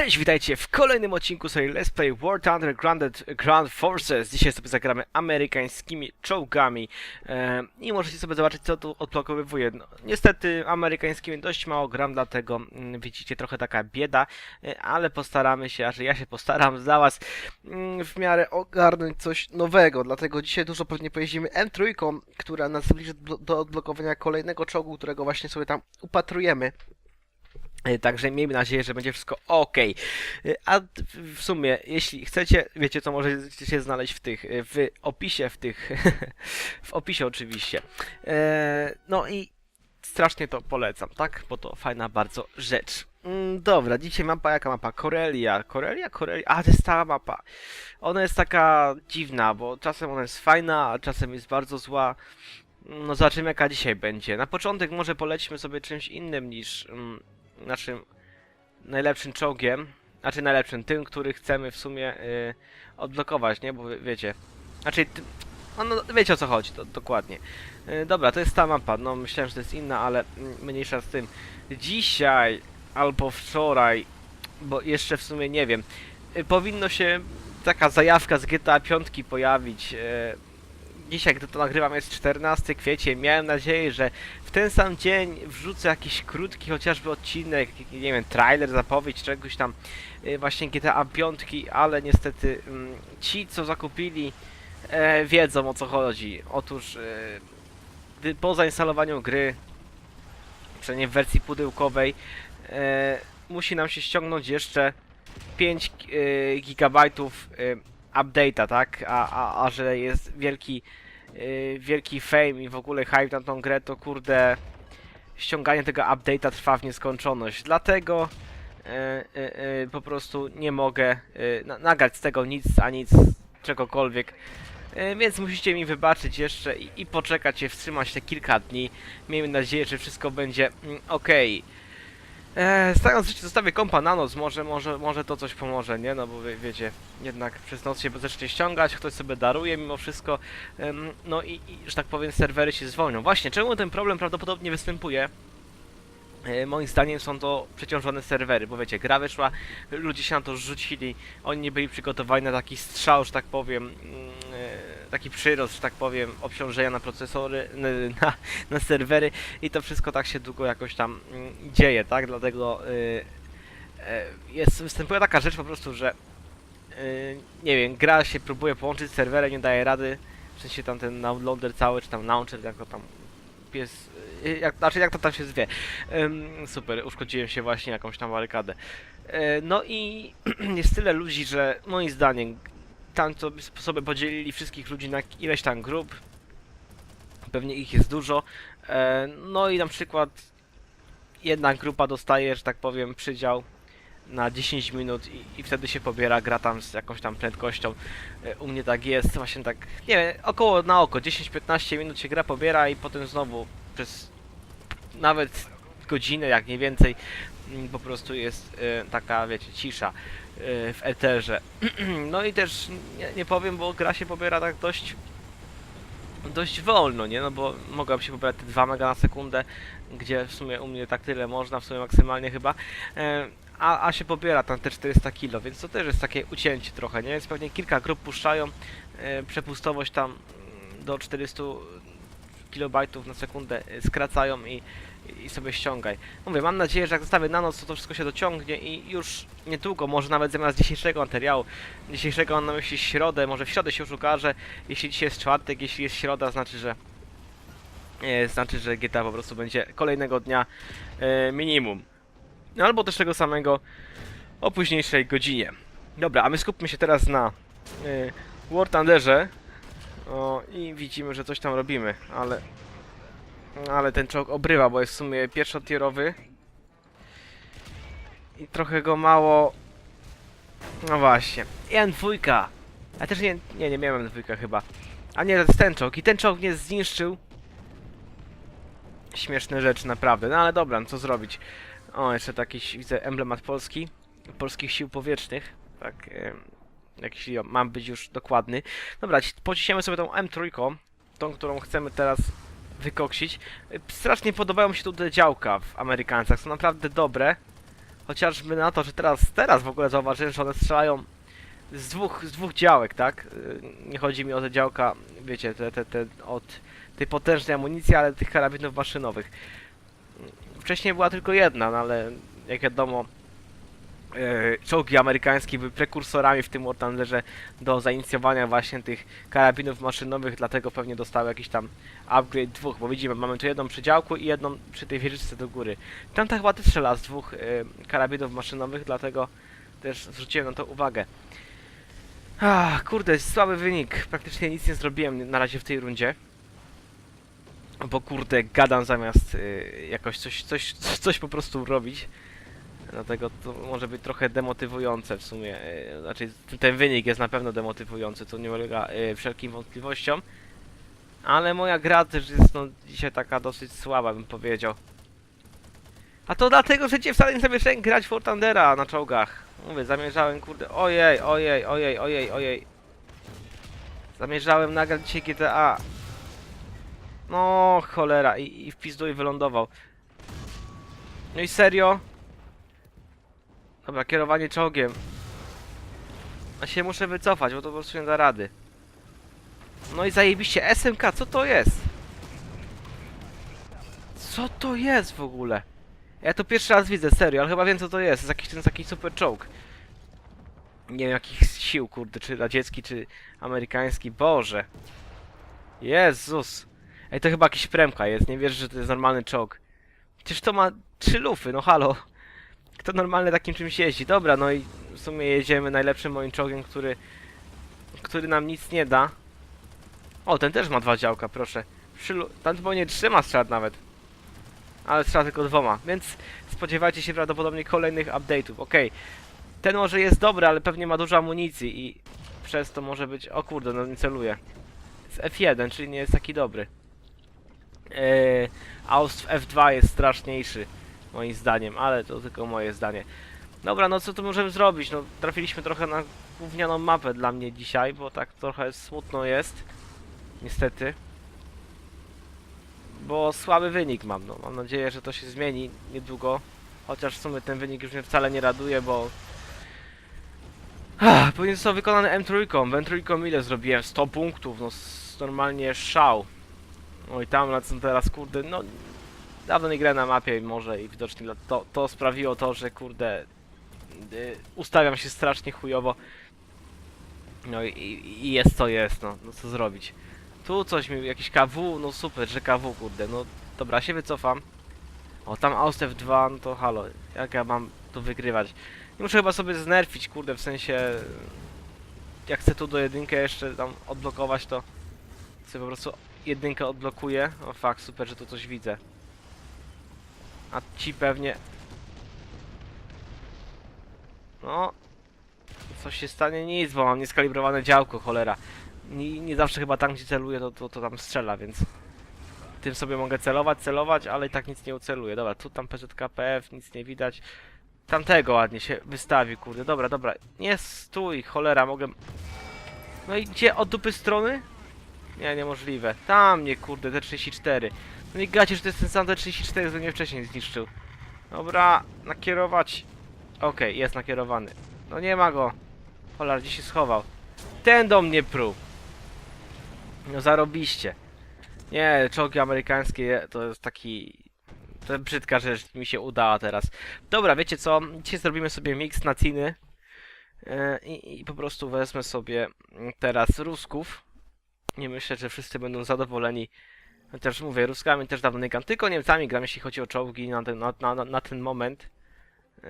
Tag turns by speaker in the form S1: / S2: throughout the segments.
S1: Cześć, witajcie w kolejnym odcinku serii Let's Play War Thunder Grounded Ground Forces. Dzisiaj sobie zagramy amerykańskimi czołgami e, i możecie sobie zobaczyć co tu odblokowywuje. No, niestety amerykańskimi dość mało gram, dlatego mm, widzicie trochę taka bieda, e, ale postaramy się, a że ja się postaram dla was mm, w miarę ogarnąć coś nowego, dlatego dzisiaj dużo pewnie pojeździmy M3, która nas zbliży do odblokowania kolejnego czołgu, którego właśnie sobie tam upatrujemy. E, Także miejmy nadzieję, że będzie wszystko ok. E, A w- sumie, jeśli chcecie, wiecie co możecie się znaleźć w tych, e, w opisie, w tych, w opisie oczywiście. No i strasznie to polecam, tak? Bo to fajna bardzo rzecz. Mm, Dobra, dzisiaj mapa, jaka mapa? Korelia, Korelia, Korelia, a to jest ta mapa. Ona jest taka dziwna, bo czasem ona jest fajna, a czasem jest bardzo zła. No zobaczymy jaka dzisiaj będzie. Na początek może polećmy sobie czymś innym niż mm, naszym najlepszym czołgiem, znaczy najlepszym, tym, który chcemy w sumie y, odblokować, nie? Bo wie- wiecie. Znaczy, no, no, wiecie o co chodzi, to, dokładnie. Y, dobra, to jest ta mapa, no myślałem, że to jest inna, ale mniejsza z tym. Dzisiaj albo wczoraj, bo jeszcze w sumie nie wiem, y, powinno się taka zajawka z GTA 5 pojawić. Dzisiaj, gdy to nagrywam, jest 14 kwiecień. Miałem nadzieję, że w ten sam dzień wrzucę jakiś krótki chociażby odcinek, nie wiem, trailer, zapowiedź czegoś tam y, właśnie GTA 5, ale niestety mm, ci, co zakupili, e, wiedzą o co chodzi. Otóż wy- po zainstalowaniu gry, przynajmniej w wersji pudełkowej, e, musi nam się ściągnąć jeszcze 5 e, e, update'a, tak? A, a, a że jest wielki yy, wielki fame i w ogóle hype na tą grę, to kurde ściąganie tego update'a trwa w nieskończoność. Dlatego yy, yy, po prostu nie mogę yy, na nagrać z tego nic, a nic czegokolwiek. Yy, więc musicie mi wybaczyć jeszcze i, i poczekać się, wstrzymać te kilka dni. Miejmy nadzieję, że wszystko będzie mm, okej. Eee, stając życie zostawię kompa na noc, może, może, może to coś pomoże, nie? No bo wie, wiecie, jednak przez noc się zacznie ściągać, ktoś sobie daruje mimo wszystko, em, no i, i, że tak powiem, serwery się zwolnią. Właśnie, czemu ten problem prawdopodobnie występuje? E, moim zdaniem są to przeciążone serwery, bo wiecie, gra wyszła, ludzie się na to rzucili, oni nie byli przygotowani na taki strzał, że tak powiem, e, taki przyrost, że tak powiem, obciążenia na procesory, na, na serwery i to wszystko tak się długo jakoś tam mm, dzieje, tak? Dlatego y, e, jest, występuje taka rzecz po prostu, że y, nie wiem, gra się próbuje połączyć z serwerem, nie daje rady, w sensie tam ten downloader cały, czy tam launcher, jak to tam pies, y, jak, znaczy jak to tam się zwie. Super, uszkodziłem się właśnie jakąś tam barykadę. No i jest tyle ludzi, że moim zdaniem tam to podzielili wszystkich ludzi na ileś tam grup, pewnie ich jest dużo, E, No i na przykład jedna grupa dostaje, że tak powiem, przydział na 10 minut i, i wtedy się pobiera, gra tam z jakąś tam prędkością. E, U mnie tak jest, właśnie tak, nie wiem, około na oko, 10-15 minut się gra pobiera i potem znowu przez nawet godzinę, jak nie więcej, mm, po prostu jest e, taka, wiecie, cisza w eterze. No i też nie, nie powiem, bo gra się pobiera tak dość dość wolno, nie? No bo mogłem się pobierać te 2 mega na sekundę, gdzie w sumie u mnie tak tyle można, w sumie maksymalnie chyba. E, a, a się pobiera tam te 400 kilo, więc to też jest takie ucięcie trochę, nie? Więc pewnie kilka grup puszczają, e, przepustowość tam do 400 kilobajtów na sekundę e, skracają i, i sobie ściągaj. Mówię, mam nadzieję, że jak zostawię na noc, to to wszystko się dociągnie i już niedługo, może nawet zamiast dzisiejszego materiału, dzisiejszego mam na myśli środę, może w środę się już ukaże, jeśli dzisiaj jest czwartek, jeśli jest środa, znaczy, że e, znaczy, że GTA po prostu będzie kolejnego dnia e, minimum. No, albo też tego samego o późniejszej godzinie. Dobra, a my skupmy się teraz na e, War Thunderze. O, i widzimy, że coś tam robimy, ale ale ten czołg obrywa, bo jest w sumie pierwszotierowy. I trochę go mało... No właśnie. I N2. A też nie, nie, nie miałem N2 chyba. A nie, to jest ten czołg. I ten czołg mnie zniszczył. Śmieszne rzeczy, naprawdę. No ale dobra, no co zrobić. O, jeszcze taki, widzę, emblemat Polski. Polskich Sił Powietrznych. Tak, em, jakiś mam być już dokładny. Dobra, ci- pociśniemy sobie tą M3, tą, którą chcemy teraz wykoksić. Strasznie podobają mi się tu te działka w Amerykańcach, są naprawdę dobre. Chociażby na to, że teraz, teraz w ogóle zauważyłem, że one strzelają z dwóch, z dwóch działek, tak? Nie chodzi mi o te działka, wiecie, te, te, te od tej potężnej amunicji, ale tych karabinów maszynowych. Wcześniej była tylko jedna, no ale jak wiadomo, czołgi amerykańskie były prekursorami w tym War Thunderze do zainicjowania właśnie tych karabinów maszynowych, dlatego pewnie dostały jakiś tam upgrade dwóch, bo widzimy, mamy tu jedną przy działku i jedną przy tej wieżyczce do góry. Tamta chyba też strzela z dwóch e, karabinów maszynowych, dlatego też zwróciłem na to uwagę. Ah, kurde, słaby wynik. Praktycznie nic nie zrobiłem na razie w tej rundzie. Bo kurde, gadam zamiast y, jakoś coś, coś, coś po prostu robić. Dlatego to może być trochę demotywujące w sumie. y, Znaczy, ten wynik jest na pewno demotywujący, to nie ulega y, wszelkim wątpliwościom. Ale moja gra też jest no, dzisiaj taka dosyć słaba, bym powiedział. A to dlatego, że cię wcale nie zamierzałem grać w War Thundera na czołgach. Mówię, zamierzałem, kurde, ojej, ojej, ojej, ojej, ojej. Zamierzałem nagrać dzisiaj GTA. No, cholera, i, i w i wylądował. No i serio? Dobra, kierowanie czołgiem. A się muszę wycofać, bo to po prostu nie da rady. No i zajebiście, SMK, co to jest? Co to jest w ogóle? Ja to pierwszy raz widzę, serio, ale chyba wiem co to jest. Jest jakiś ten taki super czołg. Nie wiem jakich sił, kurde, czy radziecki, czy amerykański. Boże. Jezus. Ej, to chyba jakiś premka jest, nie wiesz, że to jest normalny czołg. Przecież to ma trzy lufy, no halo. Kto normalny takim czymś jeździ? Dobra, no i w sumie jedziemy najlepszym moim czołgiem, który... który nam nic nie da. O, ten też ma dwa działka, proszę. Trzy lu- Tam chyba nie trzyma strat nawet. Ale strzela tylko dwoma, więc spodziewajcie się prawdopodobnie kolejnych update'ów. Okej, ten może jest dobry, ale pewnie ma dużo amunicji i przez to może być... O kurde, no nie celuje. Z F1, czyli nie jest taki dobry. Eee, Aust w F2 jest straszniejszy, moim zdaniem, ale to tylko moje zdanie. Dobra, no co tu możemy zrobić? No trafiliśmy trochę na gównianą mapę dla mnie dzisiaj, bo tak trochę smutno jest. Niestety. Bo słaby wynik mam, no. Mam nadzieję, że to się zmieni niedługo. Chociaż w sumie ten wynik już mnie wcale nie raduje, bo... Ah, powinien został wykonany M3. W M3 ile zrobiłem? 100 punktów, no normalnie szał. Oj, tam lecą teraz, kurde, no... Dawno nie grałem na mapie i może i widocznie to, to sprawiło to, że kurde... y, ustawiam się strasznie chujowo. No i, i, jest co jest, no, no co zrobić. Tu coś mi, jakiś KW, no super, że KW, kurde, no dobra, się wycofam. O, tam Aust F2, no to halo, jak ja mam tu wygrywać? Nie muszę chyba sobie znerfić, kurde, w sensie... Jak chcę tu do jedynkę jeszcze tam odblokować, to sobie po prostu jedynkę odblokuję. O fuck, super, że tu coś widzę. A ci pewnie... No... Coś się stanie? Nic, bo mam nieskalibrowane działko, cholera nie, nie zawsze chyba tam gdzie celuję to, to, to tam strzela, więc tym sobie mogę celować, celować, ale i tak nic nie uceluję. Dobra, tu tam PZKPF, nic nie widać. Tamtego ładnie się wystawi, kurde. Dobra, dobra. Nie stój, cholera, mogę... No i gdzie? Od dupy strony? Nie, niemożliwe. Tam nie, kurde, T34. No nie gacie, że to jest ten sam T34, co mnie wcześniej zniszczył. Dobra, nakierować. Okej, jest nakierowany. No nie ma go. Cholera, gdzie się schował? Ten do mnie pruł. No zarobiście. Nie, czołgi amerykańskie to jest taki... To jest brzydka rzecz, mi się udała teraz. Dobra, wiecie co? Dzisiaj zrobimy sobie miks nacyjny. E, i, I po prostu wezmę sobie teraz Rusków. Nie myślę, że wszyscy będą zadowoleni. Chociaż mówię, Ruskami też dawno nie gram, tylko Niemcami gram, jeśli chodzi o czołgi na ten, na, na, na ten moment. Yy,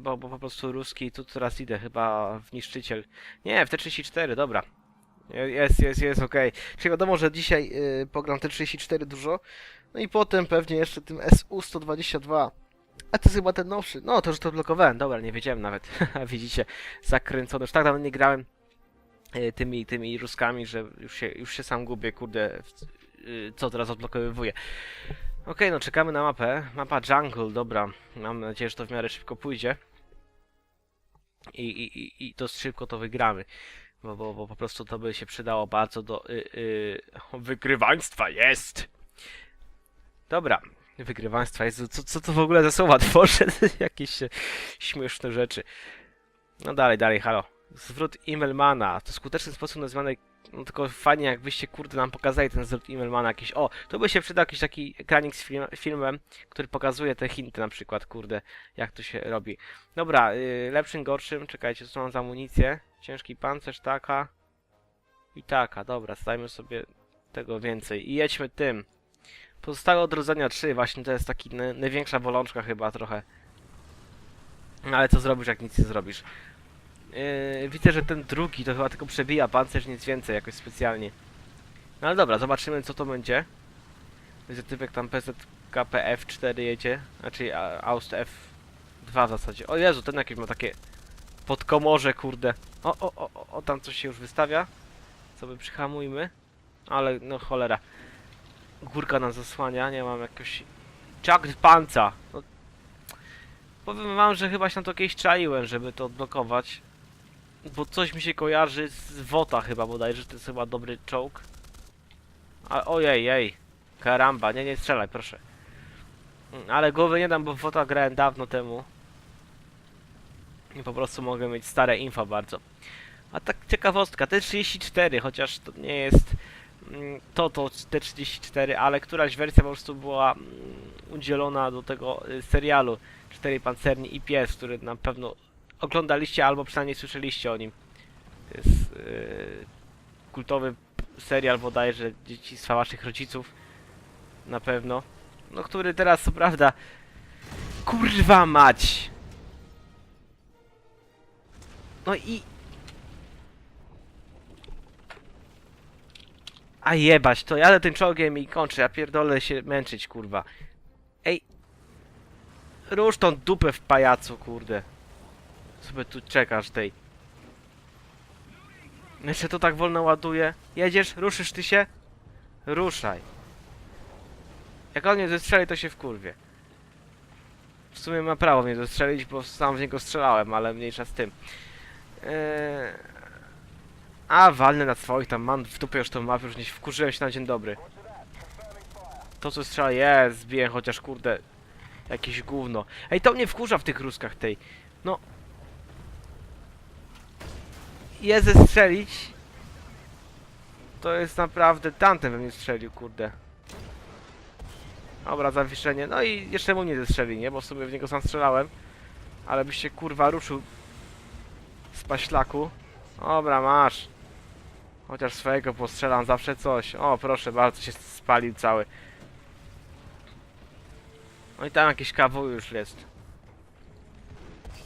S1: bo, bo po prostu ruski, tu teraz idę chyba w niszczyciel. Nie, w T34, dobra. Je- Jest, jest, jest, okej. Czyli wiadomo, że dzisiaj yy, pogram T34 dużo. No i potem pewnie jeszcze tym SU-122. A to jest chyba ten nowszy. No, to już to blokowałem. Dobra, nie wiedziałem nawet. Widzicie, zakręcony. Już tak dawno nie grałem yy, tymi, tymi ruskami, że już się, już się sam gubię, kurde, w, co teraz odblokowywuję. Okej, no czekamy na mapę. Mapa Jungle, dobra. Mam nadzieję, że to w miarę szybko pójdzie. I, i, i, to szybko to wygramy. Bo, bo, bo po prostu to by się przydało bardzo do y, y, wygrywaństwa. Jest! Dobra. Wygrywaństwa, Jezu, co, co to w ogóle za słowa tworzę? Jakieś śmieszne rzeczy. No dalej, dalej, halo. Zwrót Immelmana. To skuteczny sposób nazwany... No tylko fajnie jakbyście kurde nam pokazali ten zwrót Immelmana jakiś. O, to by się przydał jakiś taki ekranik z film, filmem, który pokazuje te hinty na przykład, kurde, jak to się robi. Dobra, y, lepszym, gorszym, czekajcie, co mam za amunicję? Ciężki pancerz, taka i taka, dobra, stajmy sobie tego więcej i jedźmy tym. Pozostałe odrodzenia 3, właśnie to jest taki na- największa bolączka chyba trochę. Ale co zrobisz, jak nic nie zrobisz? Yy, widzę, że ten drugi to chyba tylko przebija pancerz, nic więcej jakoś specjalnie. No ale dobra, zobaczymy co to będzie. Widzę typek tam PZKPF 4 jedzie, znaczy Aust F2 w zasadzie. O Jezu, ten jakiś ma takie podkomorze, kurde. O, o, o, o, tam coś się już wystawia. Sobie przyhamujmy. Ale no cholera. Górka nas zasłania, nie mam jakoś... Chuck panca! No, powiem wam, że chyba się na to kiedyś czaiłem, żeby to odblokować. Bo coś mi się kojarzy z Wota chyba bodajże, że to jest chyba dobry czołg. A ojej, jej. Karamba, nie, nie strzelaj, proszę. Mm, Ale głowy nie dam, bo Wota grałem dawno temu. I po prostu mogę mieć stare info bardzo. A tak ciekawostka, T34, chociaż to nie jest mm, to to T34, ale któraś wersja po prostu była mm, udzielona do tego y, serialu Cztery Pancerni i Pies, który na pewno oglądaliście albo przynajmniej słyszeliście o nim. To jest y, kultowy serial bodajże dzieciństwa waszych rodziców. Na pewno. No który teraz co prawda Kurwa mać! No i A jebać, to jadę tym czołgiem i kończę, ja pierdolę się męczyć, kurwa. Ej. Rusz tą dupę w pajacu, kurde. Sobie tu czekasz tej. Jeszcze to tak wolno ładuje. Jedziesz? Ruszysz ty się? Ruszaj. Jak on mnie zestrzeli, to się wkurwie. W sumie ma prawo mnie zestrzelić, bo sam w niego strzelałem, ale mniejsza z tym. Eee... A, walnę na swoich, tam mam w dupie już tą mapę, już nie wkurzyłem się na dzień dobry. To co strzela, jest, zbiję chociaż kurde, jakieś gówno. Ej, to mnie wkurza w tych ruskach tej. No. Je zestrzelić. To jest naprawdę, tamten we mnie strzelił, kurde. Dobra, zawieszenie. No i jeszcze mu nie zestrzeli, nie? Bo w sumie w niego sam strzelałem. Ale byś się kurwa ruszył z paślaku. Dobra, masz. Chociaż swojego postrzelam zawsze coś. O, proszę bardzo, się spalił cały. No i tam jakiś kawał już jest.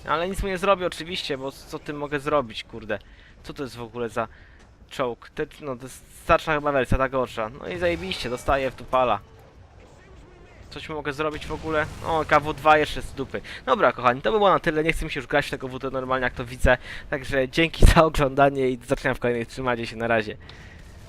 S1: Ale nic mu nie zrobię oczywiście, bo co tym mogę zrobić, kurde. Co to jest w ogóle za czołg? Te, no to jest starsza chyba wersja, ta gorsza. No i zajebiście, dostaję w tupala. Coś mogę zrobić w ogóle? O, KW2 jeszcze z dupy. Dobra, kochani, to by było na tyle. Nie chcę mi się już grać w tego WT normalnie, jak to widzę. Także dzięki za oglądanie i zobaczenia w kolejnej. Trzymajcie się, na razie.